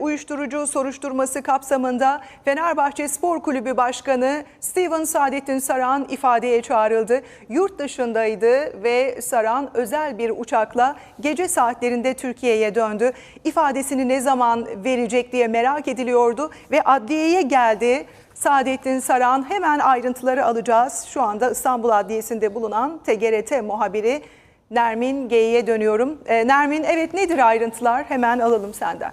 uyuşturucu soruşturması kapsamında Fenerbahçe Spor Kulübü Başkanı Steven Saadettin Saran ifadeye çağrıldı. Yurt dışındaydı ve Saran özel bir uçakla gece saatlerinde Türkiye'ye döndü. İfadesini ne zaman verecek diye merak ediliyordu ve adliyeye geldi. Saadettin Saran hemen ayrıntıları alacağız. Şu anda İstanbul Adliyesi'nde bulunan TGRT muhabiri Nermin Gey'e dönüyorum. Ee, Nermin evet nedir ayrıntılar? Hemen alalım senden.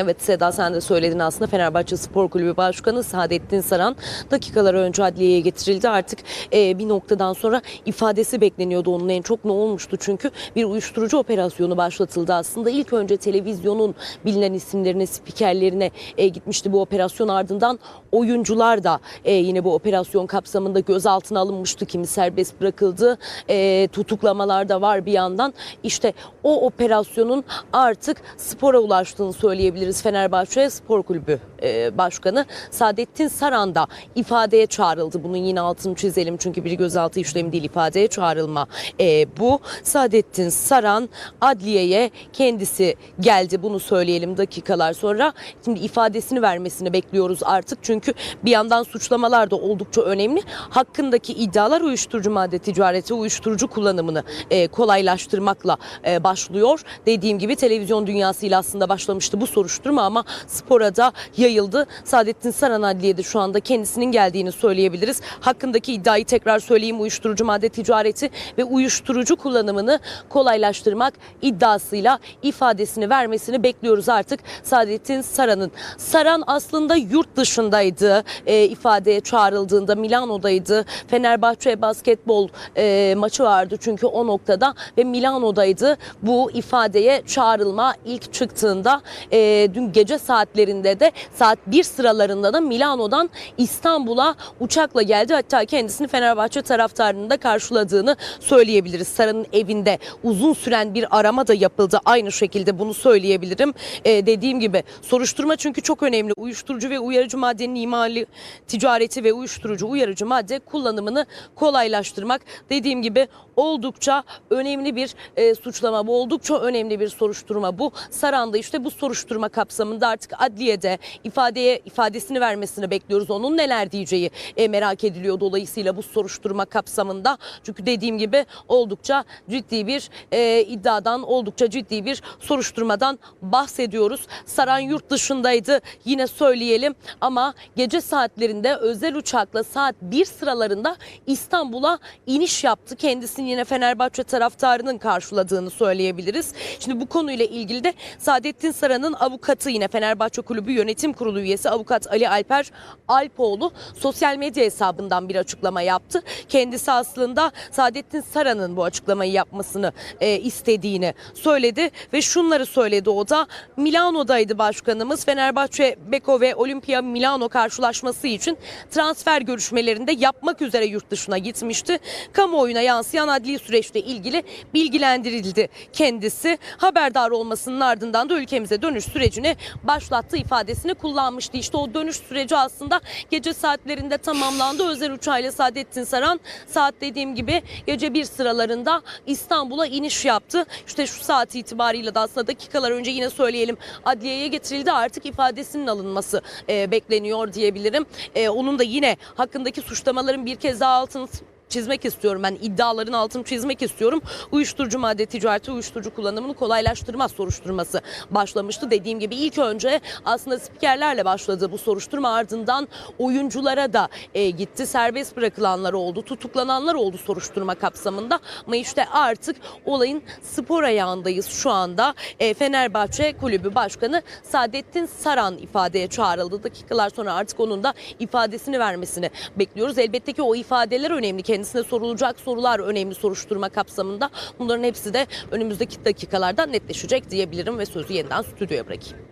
Evet Seda sen de söyledin aslında Fenerbahçe Spor Kulübü Başkanı Saadettin Saran dakikalar önce adliyeye getirildi. Artık e, bir noktadan sonra ifadesi bekleniyordu onun en çok ne olmuştu çünkü bir uyuşturucu operasyonu başlatıldı aslında. İlk önce televizyonun bilinen isimlerine, spikerlerine e, gitmişti bu operasyon ardından oyuncular da e, yine bu operasyon kapsamında gözaltına alınmıştı. Kimi serbest bırakıldı. E, tutuklamalar da var bir yandan. İşte o operasyonun artık spora ulaştığını söyleyebiliriz. Fenerbahçe Spor Kulübü e, Başkanı Saadettin Saran da ifadeye çağrıldı. Bunun yine altını çizelim çünkü bir gözaltı işlemi değil ifadeye çağrılma. E, bu Saadettin Saran adliyeye kendisi geldi bunu söyleyelim dakikalar sonra. Şimdi ifadesini vermesini bekliyoruz artık çünkü bir yandan suçlamalar da oldukça önemli. Hakkındaki iddialar uyuşturucu madde ticareti, uyuşturucu kullanımını e, kolaylaştırmakla başlıyor. Dediğim gibi televizyon dünyasıyla aslında başlamıştı bu soruşturma ama spora da yayıldı. Saadettin Saran Adliye'de şu anda kendisinin geldiğini söyleyebiliriz. Hakkındaki iddiayı tekrar söyleyeyim uyuşturucu madde ticareti ve uyuşturucu kullanımını kolaylaştırmak iddiasıyla ifadesini vermesini bekliyoruz artık Saadettin Saran'ın. Saran aslında yurt dışındaydı e, ifadeye çağrıldığında Milano'daydı. Fenerbahçe basketbol e, maçı vardı çünkü o noktada ve Milano'daydı. Bu ifadeye çağrılma ilk çıktığında e, dün gece saatlerinde de saat 1 sıralarında da Milano'dan İstanbul'a uçakla geldi. Hatta kendisini Fenerbahçe taraftarının da karşıladığını söyleyebiliriz. Saran'ın evinde uzun süren bir arama da yapıldı. Aynı şekilde bunu söyleyebilirim. E, dediğim gibi soruşturma çünkü çok önemli. Uyuşturucu ve uyarıcı maddenin imali, ticareti ve uyuşturucu uyarıcı madde kullanımını kolaylaştırmak. Dediğim gibi oldukça önemli bir e, suçlama bu. Oldukça önemli bir soruşturma bu. Saran'da işte bu soruşturma kapsamında artık adliyede ifadeye ifadesini vermesini bekliyoruz. Onun neler diyeceği e, merak ediliyor dolayısıyla bu soruşturma kapsamında. Çünkü dediğim gibi oldukça ciddi bir e, iddiadan, oldukça ciddi bir soruşturmadan bahsediyoruz. Saran yurt dışındaydı yine söyleyelim ama gece saatlerinde özel uçakla saat 1 sıralarında İstanbul'a iniş yaptı. Kendisini yine Fenerbahçe taraftarının karşıladığını söyleyebiliriz. Şimdi bu konuyla ilgili de Saadettin Saran'ın avukatı yine Fenerbahçe Kulübü Yönetim Kurulu üyesi avukat Ali Alper Alpoğlu sosyal medya hesabından bir açıklama yaptı. Kendisi aslında Saadettin Saran'ın bu açıklamayı yapmasını e, istediğini söyledi ve şunları söyledi o da Milano'daydı başkanımız. Fenerbahçe Beko ve Olimpia Milano karşılaşması için transfer görüşmelerinde yapmak üzere yurt dışına gitmişti. Kamuoyuna yansıyan adli süreçle ilgili bilgilendirildi kendisi. Haberdar olmasının ardından da ülkemize dönüş sürecini başlattığı ifadesini kullanmıştı. İşte o dönüş süreci aslında gece saatlerinde tamamlandı. Özel uçağıyla Saadettin Saran saat dediğim gibi gece bir sıralarında İstanbul'a iniş yaptı. İşte şu saat itibariyle de aslında dakikalar önce yine söyleyelim adliyeye getirildi. Artık ifadesinin alınması e, bekleniyor diyebilirim. E, onun da yine hakkındaki suçlamaların bir kez daha altını çizmek istiyorum. Ben iddiaların altını çizmek istiyorum. Uyuşturucu madde ticareti, uyuşturucu kullanımını kolaylaştırma soruşturması başlamıştı. Dediğim gibi ilk önce aslında spikerlerle başladı bu soruşturma ardından oyunculara da e, gitti. Serbest bırakılanlar oldu, tutuklananlar oldu soruşturma kapsamında. Ama işte artık olayın spor ayağındayız şu anda. E, Fenerbahçe Kulübü Başkanı Saadettin Saran ifadeye çağrıldı. Dakikalar sonra artık onun da ifadesini vermesini bekliyoruz. Elbette ki o ifadeler önemli kendisine sorulacak sorular önemli soruşturma kapsamında. Bunların hepsi de önümüzdeki dakikalarda netleşecek diyebilirim ve sözü yeniden stüdyoya bırakayım.